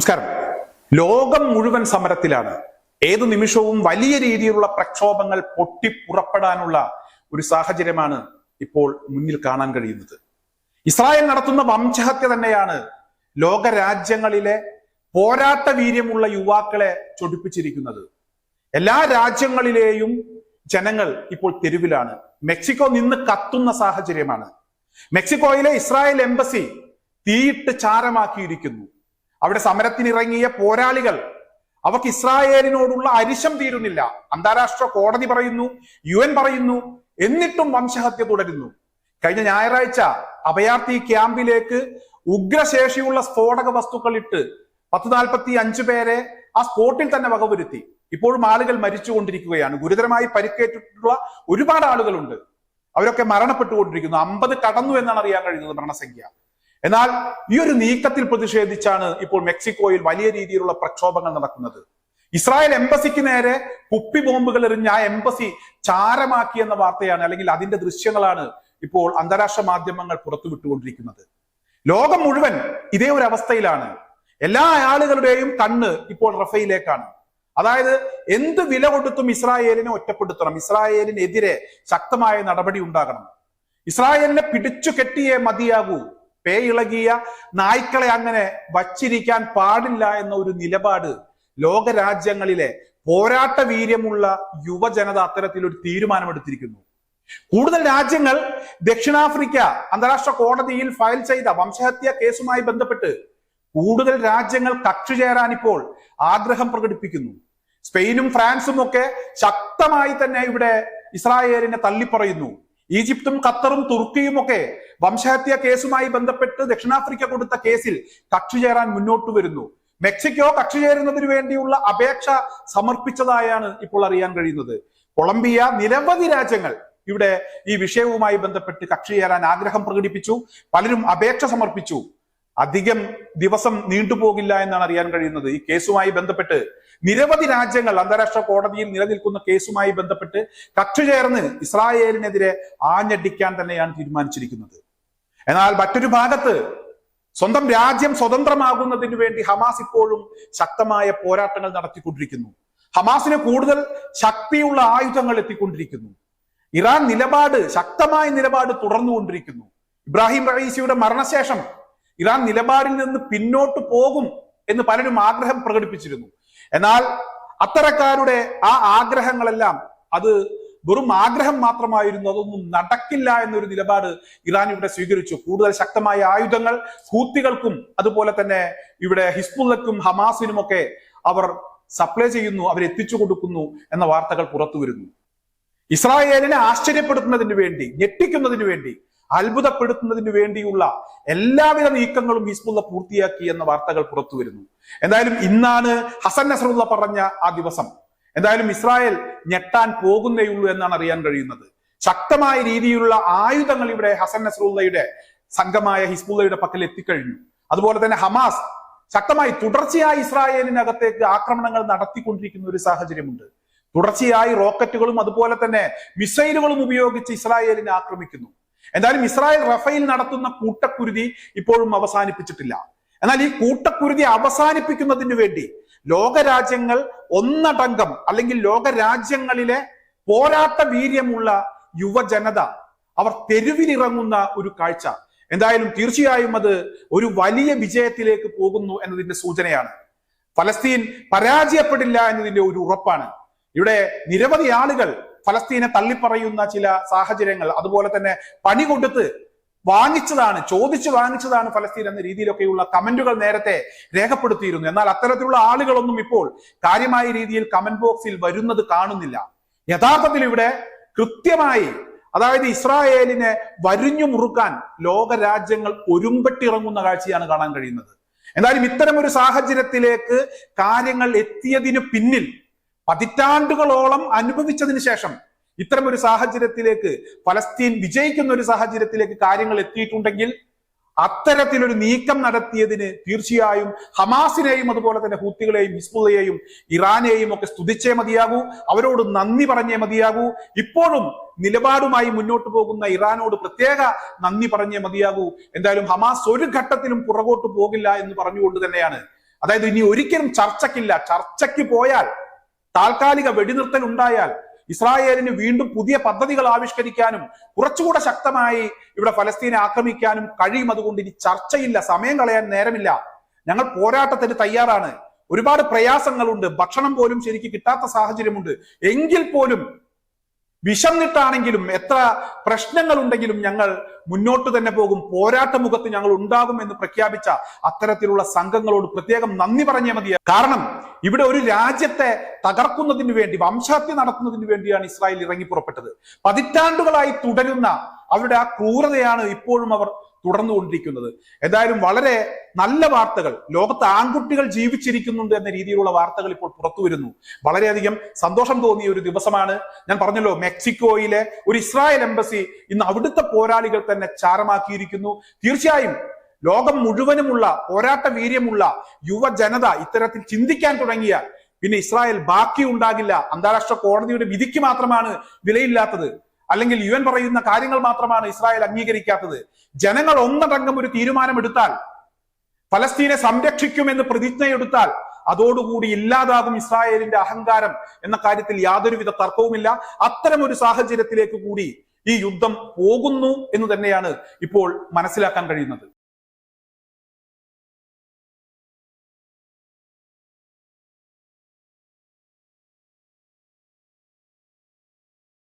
നമസ്കാരം. ലോകം മുഴുവൻ സമരത്തിലാണ്. ഏതു നിമിഷവും വലിയ രീതിയിലുള്ള പ്രക്ഷോഭങ്ങൾ പൊട്ടിപ്പുറപ്പെടാനുള്ള ഒരു സാഹചര്യമാണ് ഇപ്പോൾ മുന്നിൽ കാണാൻ കഴിയുന്നത്. ഇസ്രായേൽ നടത്തുന്ന വംശഹത്യ തന്നെയാണ് ലോക രാജ്യങ്ങളിലെ പോരാട്ട വീര്യമുള്ള യുവാക്കളെ ചൊടിപ്പിച്ചിരിക്കുന്നത്. എല്ലാ രാജ്യങ്ങളിലെയും ജനങ്ങൾ ഇപ്പോൾ തെരുവിലാണ്. മെക്സിക്കോ നിന്ന് കത്തുന്ന സാഹചര്യമാണ്. മെക്സിക്കോയിലെ ഇസ്രായേൽ എംബസി തീയിട്ട് ചാരമാക്കിയിരിക്കുന്നു. അവിടെ സമരത്തിനിറങ്ങിയ പോരാളികൾ. അവർക്ക് ഇസ്രായേലിനോടുള്ള അരിശം തീരുന്നില്ല. അന്താരാഷ്ട്ര കോടതി പറയുന്നു യു എൻ പറയുന്നു എന്നിട്ടും വംശഹത്യ തുടരുന്നു. കഴിഞ്ഞ ഞായറാഴ്ച അഭയാർത്ഥി ക്യാമ്പിലേക്ക് ഉഗ്രശേഷിയുള്ള സ്ഫോടക വസ്തുക്കൾ ഇട്ട് പത്ത് നാൽപ്പത്തി അഞ്ചു പേരെ ആ സ്പോട്ടിൽ തന്നെ വകവരുത്തി. ഇപ്പോഴും ആളുകൾ മരിച്ചുകൊണ്ടിരിക്കുകയാണ്. ഗുരുതരമായി പരിക്കേറ്റിട്ടുള്ള ഒരുപാട് ആളുകളുണ്ട്. അവരൊക്കെ മരണപ്പെട്ടുകൊണ്ടിരിക്കുന്നു. അമ്പത് കടന്നു എന്നാണ് അറിയാൻ കഴിയുന്നത് മരണസംഖ്യ. എന്നാൽ ഈ ഒരു നീക്കത്തിൽ പ്രതിഷേധിച്ചാണ് ഇപ്പോൾ മെക്സിക്കോയിൽ വലിയ രീതിയിലുള്ള പ്രക്ഷോഭങ്ങൾ നടക്കുന്നത്. ഇസ്രായേൽ എംബസിക്ക് നേരെ കുപ്പി ബോംബുകൾ എറിഞ്ഞ ആ എംബസി ചാരമാക്കി എന്ന വാർത്തയാണ് അല്ലെങ്കിൽ അതിന്റെ ദൃശ്യങ്ങളാണ് ഇപ്പോൾ അന്താരാഷ്ട്ര മാധ്യമങ്ങൾ പുറത്തുവിട്ടുകൊണ്ടിരിക്കുന്നത്. ലോകം മുഴുവൻ ഇതേ ഒരു അവസ്ഥയിലാണ്. എല്ലാ ആളുകളുടെയും കണ്ണ് ഇപ്പോൾ റഫയിലേക്കാണ്. അതായത് എന്ത് വില കൊടുത്തും ഇസ്രായേലിനെ ഒറ്റപ്പെടുത്തണം. ഇസ്രായേലിനെതിരെ ശക്തമായ നടപടി ഉണ്ടാകണം. ഇസ്രായേലിനെ പിടിച്ചു കെട്ടിയേ മതിയാകൂ. പേ ഇളകിയ നായ്ക്കളെ അങ്ങനെ വച്ചിരിക്കാൻ പാടില്ല എന്ന ഒരു നിലപാട് ലോകരാജ്യങ്ങളിലെ പോരാട്ട വീര്യമുള്ള യുവജനത അത്തരത്തിൽ ഒരു തീരുമാനമെടുത്തിരിക്കുന്നു. കൂടുതൽ രാജ്യങ്ങൾ ദക്ഷിണാഫ്രിക്ക അന്താരാഷ്ട്ര കോടതിയിൽ ഫയൽ ചെയ്ത വംശഹത്യ കേസുമായി ബന്ധപ്പെട്ട് കൂടുതൽ രാജ്യങ്ങൾ കക്ഷി ചേരാൻ ഇപ്പോൾ ആഗ്രഹം പ്രകടിപ്പിക്കുന്നു. സ്പെയിനും ഫ്രാൻസും ഒക്കെ ശക്തമായി തന്നെ ഇവിടെ ഇസ്രായേലിനെ തള്ളിപ്പറയുന്നു. ഈജിപ്തും ഖത്തറും തുർക്കിയും ഒക്കെ വംശഹത്യ കേസുമായി ബന്ധപ്പെട്ട് ദക്ഷിണാഫ്രിക്ക കൊടുത്ത കേസിൽ കക്ഷി ചേരാൻ മുന്നോട്ട് വരുന്നു. മെക്സിക്കോ കക്ഷി ചേരുന്നതിന് വേണ്ടിയുള്ള അപേക്ഷ സമർപ്പിച്ചതായാണ് ഇപ്പോൾ അറിയാൻ കഴിയുന്നത്. കൊളംബിയ നിരവധി രാജ്യങ്ങൾ ഇവിടെ ഈ വിഷയവുമായി ബന്ധപ്പെട്ട് കക്ഷി ചേരാൻ ആഗ്രഹം പ്രകടിപ്പിച്ചു. പലരും അപേക്ഷ സമർപ്പിച്ചു. അധികം ദിവസം നീണ്ടുപോകില്ല എന്നാണ് അറിയാൻ കഴിയുന്നത്. ഈ കേസുമായി ബന്ധപ്പെട്ട് നിരവധി രാജ്യങ്ങൾ അന്താരാഷ്ട്ര കോടതിയിൽ നിലനിൽക്കുന്ന കേസുമായി ബന്ധപ്പെട്ട് കക്ഷി ചേർന്ന് ഇസ്രായേലിനെതിരെ ആഞ്ഞടിക്കാൻ തന്നെയാണ് തീരുമാനിച്ചിരിക്കുന്നത്. എന്നാൽ മറ്റൊരു ഭാഗത്ത് സ്വന്തം രാജ്യം സ്വതന്ത്രമാകുന്നതിന് വേണ്ടി ഹമാസ് ഇപ്പോഴും ശക്തമായ പോരാട്ടങ്ങൾ നടത്തിക്കൊണ്ടിരിക്കുന്നു. ഹമാസിന് കൂടുതൽ ശക്തിയുള്ള ആയുധങ്ങൾ എത്തിക്കൊണ്ടിരിക്കുന്നു. ഇറാൻ നിലപാട് ശക്തമായ നിലപാട് തുടർന്നുകൊണ്ടിരിക്കുന്നു. ഇബ്രാഹിം റയീസിയുടെ മരണശേഷം ഇറാൻ നിലപാടിൽ നിന്ന് പിന്നോട്ട് പോകും എന്ന് പലരും ആഗ്രഹം പ്രകടിപ്പിച്ചിരുന്നു. എന്നാൽ അത്തരക്കാരുടെ ആ ആഗ്രഹങ്ങളെല്ലാം അത് വെറും ആഗ്രഹം മാത്രമായിരുന്നു അതൊന്നും നടക്കില്ല എന്നൊരു നിലപാട് ഇറാൻ ഇവിടെ സ്വീകരിച്ചു. കൂടുതൽ ശക്തമായ ആയുധങ്ങൾ ഹൂത്തികൾക്കും അതുപോലെ തന്നെ ഇവിടെ ഹിസ്ബുള്ളക്കും ഹമാസിനുമൊക്കെ അവർ സപ്ലൈ ചെയ്യുന്നു അവർ എത്തിച്ചു കൊടുക്കുന്നു എന്ന വാർത്തകൾ പുറത്തു വരുന്നു ഇസ്രായേലിനെ ആശ്ചര്യപ്പെടുത്തുന്നതിന് വേണ്ടി ഞെട്ടിക്കുന്നതിന് വേണ്ടി അത്ഭുതപ്പെടുത്തുന്നതിന് വേണ്ടിയുള്ള എല്ലാവിധ നീക്കങ്ങളും ഹിസ്ബുള്ള പൂർത്തിയാക്കി എന്ന വാർത്തകൾ പുറത്തു വരുന്നു എന്തായാലും ഇന്നാണ് ഹസൻ നസറുള്ള പറഞ്ഞ ആ ദിവസം. എന്തായാലും ഇസ്രായേൽ ഞെട്ടാൻ പോകുന്നേയുള്ളൂ എന്നാണ് അറിയാൻ കഴിയുന്നത്. ശക്തമായ രീതിയിലുള്ള ആയുധങ്ങൾ ഇവിടെ ഹസൻ നസറുള്ളയുടെ സംഘമായ ഹിസ്ബുള്ളയുടെ പക്കൽ എത്തിക്കഴിഞ്ഞു. അതുപോലെ തന്നെ ഹമാസ് ശക്തമായി തുടർച്ചയായി ഇസ്രായേലിനകത്തേക്ക് ആക്രമണങ്ങൾ നടത്തിക്കൊണ്ടിരിക്കുന്ന ഒരു സാഹചര്യമുണ്ട്. തുടർച്ചയായി റോക്കറ്റുകളും അതുപോലെ തന്നെ മിസൈലുകളും ഉപയോഗിച്ച് ഇസ്രായേലിനെ ആക്രമിക്കുന്നു. എന്തായാലും ഇസ്രായേൽ റഫേൽ നടത്തുന്ന കൂട്ടക്കുരുതി ഇപ്പോഴും അവസാനിപ്പിച്ചിട്ടില്ല. എന്നാൽ ഈ കൂട്ടക്കുരുതി അവസാനിപ്പിക്കുന്നതിന് വേണ്ടി ലോകരാജ്യങ്ങൾ ഒന്നടങ്കം അല്ലെങ്കിൽ ലോകരാജ്യങ്ങളിലെ പോരാട്ട വീര്യമുള്ള യുവജനത അവർ തെരുവിലിറങ്ങുന്ന ഒരു കാഴ്ച. എന്തായാലും തീർച്ചയായും അത് ഒരു വലിയ വിജയത്തിലേക്ക് പോകുന്നു എന്നതിന്റെ സൂചനയാണ്. ഫലസ്തീൻ പരാജയപ്പെടില്ല എന്നതിന്റെ ഒരു ഉറപ്പാണ്. ഇവിടെ നിരവധി ആളുകൾ ഫലസ്തീനെ തള്ളിപ്പറയുന്ന ചില സാഹചര്യങ്ങൾ അതുപോലെ തന്നെ പണി കൊടുത്ത് വാങ്ങിച്ചതാണ് ചോദിച്ചു വാങ്ങിച്ചതാണ് ഫലസ്തീൻ എന്ന രീതിയിലൊക്കെയുള്ള കമന്റുകൾ നേരത്തെ രേഖപ്പെടുത്തിയിരുന്നു. എന്നാൽ അത്തരത്തിലുള്ള ആളുകളൊന്നും ഇപ്പോൾ കാര്യമായ രീതിയിൽ കമന്റ് ബോക്സിൽ വരുന്നത് കാണുന്നില്ല. യഥാർത്ഥത്തിൽ ഇവിടെ കൃത്യമായി അതായത് ഇസ്രായേലിനെ വരിഞ്ഞു മുറുക്കാൻ ലോകരാജ്യങ്ങൾ ഒരുമ്പെട്ടിറങ്ങുന്ന കാഴ്ചയാണ് കാണാൻ കഴിയുന്നത്. എന്തായാലും ഇത്തരം ഒരു സാഹചര്യത്തിലേക്ക് കാര്യങ്ങൾ എത്തിയതിനു പിന്നിൽ പതിറ്റാണ്ടുകളോളം അനുഭവിച്ചതിന് ശേഷം ഇത്തരം ഒരു സാഹചര്യത്തിലേക്ക് ഫലസ്തീൻ വിജയിക്കുന്ന ഒരു സാഹചര്യത്തിലേക്ക് കാര്യങ്ങൾ എത്തിയിട്ടുണ്ടെങ്കിൽ അത്തരത്തിലൊരു നീക്കം നടത്തിയതിന് തീർച്ചയായും ഹമാസിനെയും അതുപോലെ തന്നെ ഹൂത്തികളെയും ഹിസ്ബുളയെയും ഇറാനെയും ഒക്കെ സ്തുതിച്ചേ മതിയാകൂ. അവരോട് നന്ദി പറഞ്ഞേ മതിയാകൂ. ഇപ്പോഴും നിലപാടുമായി മുന്നോട്ട് പോകുന്ന ഇറാനോട് പ്രത്യേക നന്ദി പറഞ്ഞേ മതിയാകൂ. എന്തായാലും ഹമാസ് ഒരു ഘട്ടത്തിലും പുറകോട്ട് പോകില്ല എന്ന് പറഞ്ഞുകൊണ്ട് തന്നെയാണ്. അതായത് ഇനി ഒരിക്കലും ചർച്ചയ്ക്കില്ല. ചർച്ചയ്ക്ക് പോയാൽ താൽക്കാലിക വെടിനിർത്തൽ ഉണ്ടായാൽ ഇസ്രായേലിന് വീണ്ടും പുതിയ പദ്ധതികൾ ആവിഷ്കരിക്കാനും കുറച്ചുകൂടെ ശക്തമായി ഇവിടെ ഫലസ്തീനെ ആക്രമിക്കാനും കഴിയും അതുകൊണ്ട് ഇനി ചർച്ചയില്ല സമയം കളയാൻ നേരമില്ല. ഞങ്ങൾ പോരാട്ടത്തിന് തയ്യാറാണ്. ഒരുപാട് പ്രയാസങ്ങളുണ്ട്. ഭക്ഷണം പോലും ശരിക്ക് കിട്ടാത്ത സാഹചര്യമുണ്ട്. എങ്കിൽ പോലും വിശന്നിട്ടാണെങ്കിലും എത്ര പ്രശ്നങ്ങൾ ഉണ്ടെങ്കിലും ഞങ്ങൾ മുന്നോട്ട് തന്നെ പോകും. പോരാട്ട മുഖത്ത് ഞങ്ങൾ ഉണ്ടാകും എന്ന് പ്രഖ്യാപിച്ച അത്തരത്തിലുള്ള സംഘങ്ങളോട് പ്രത്യേകം നന്ദി പറഞ്ഞേ മതി കാരണം ഇവിടെ ഒരു രാജ്യത്തെ തകർക്കുന്നതിന് വേണ്ടി വംശഹത്യ നടത്തുന്നതിന് വേണ്ടിയാണ് ഇസ്രായേൽ ഇറങ്ങി പുറപ്പെട്ടത്. പതിറ്റാണ്ടുകളായി തുടരുന്ന അവരുടെ ആ ക്രൂരതയാണ് ഇപ്പോഴും അവർ തുടർന്നുകൊണ്ടിരിക്കുന്നത്. എന്തായാലും വളരെ നല്ല വാർത്തകൾ. ലോകത്ത് ആൺകുട്ടികൾ ജീവിച്ചിരിക്കുന്നുണ്ട് എന്ന രീതിയിലുള്ള വാർത്തകൾ ഇപ്പോൾ പുറത്തു വരുന്നു. വളരെയധികം സന്തോഷം തോന്നിയ ഒരു ദിവസമാണ്. ഞാൻ പറഞ്ഞല്ലോ മെക്സിക്കോയിലെ ഒരു ഇസ്രായേൽ എംബസി ഇന്ന് അവിടുത്തെ പോരാളികൾ തന്നെ ചാരമാക്കിയിരിക്കുന്നു. തീർച്ചയായും ലോകം മുഴുവനുമുള്ള പോരാട്ട വീര്യമുള്ള യുവജനത ഇത്തരത്തിൽ ചിന്തിക്കാൻ തുടങ്ങിയാൽ പിന്നെ ഇസ്രായേൽ ബാക്കി ഉണ്ടാകില്ല. അന്താരാഷ്ട്ര കോടതിയുടെ വിധിക്ക് മാത്രമാണ് വിലയില്ലാത്തത്. അല്ലെങ്കിൽ യു എൻ പറയുന്ന കാര്യങ്ങൾ മാത്രമാണ് ഇസ്രായേൽ അംഗീകരിക്കാത്തത്. ജനങ്ങൾ ഒന്നടങ്കം ഒരു തീരുമാനമെടുത്താൽ ഫലസ്തീനെ സംരക്ഷിക്കുമെന്ന് പ്രതിജ്ഞയെടുത്താൽ അതോടുകൂടി ഇല്ലാതാകും ഇസ്രായേലിന്റെ അഹങ്കാരം എന്ന കാര്യത്തിൽ യാതൊരുവിധ തർക്കവുമില്ല. അത്തരം ഒരു സാഹചര്യത്തിലേക്ക് കൂടി ഈ യുദ്ധം പോകുന്നു എന്ന് തന്നെയാണ് ഇപ്പോൾ മനസ്സിലാക്കാൻ കഴിയുന്നത്.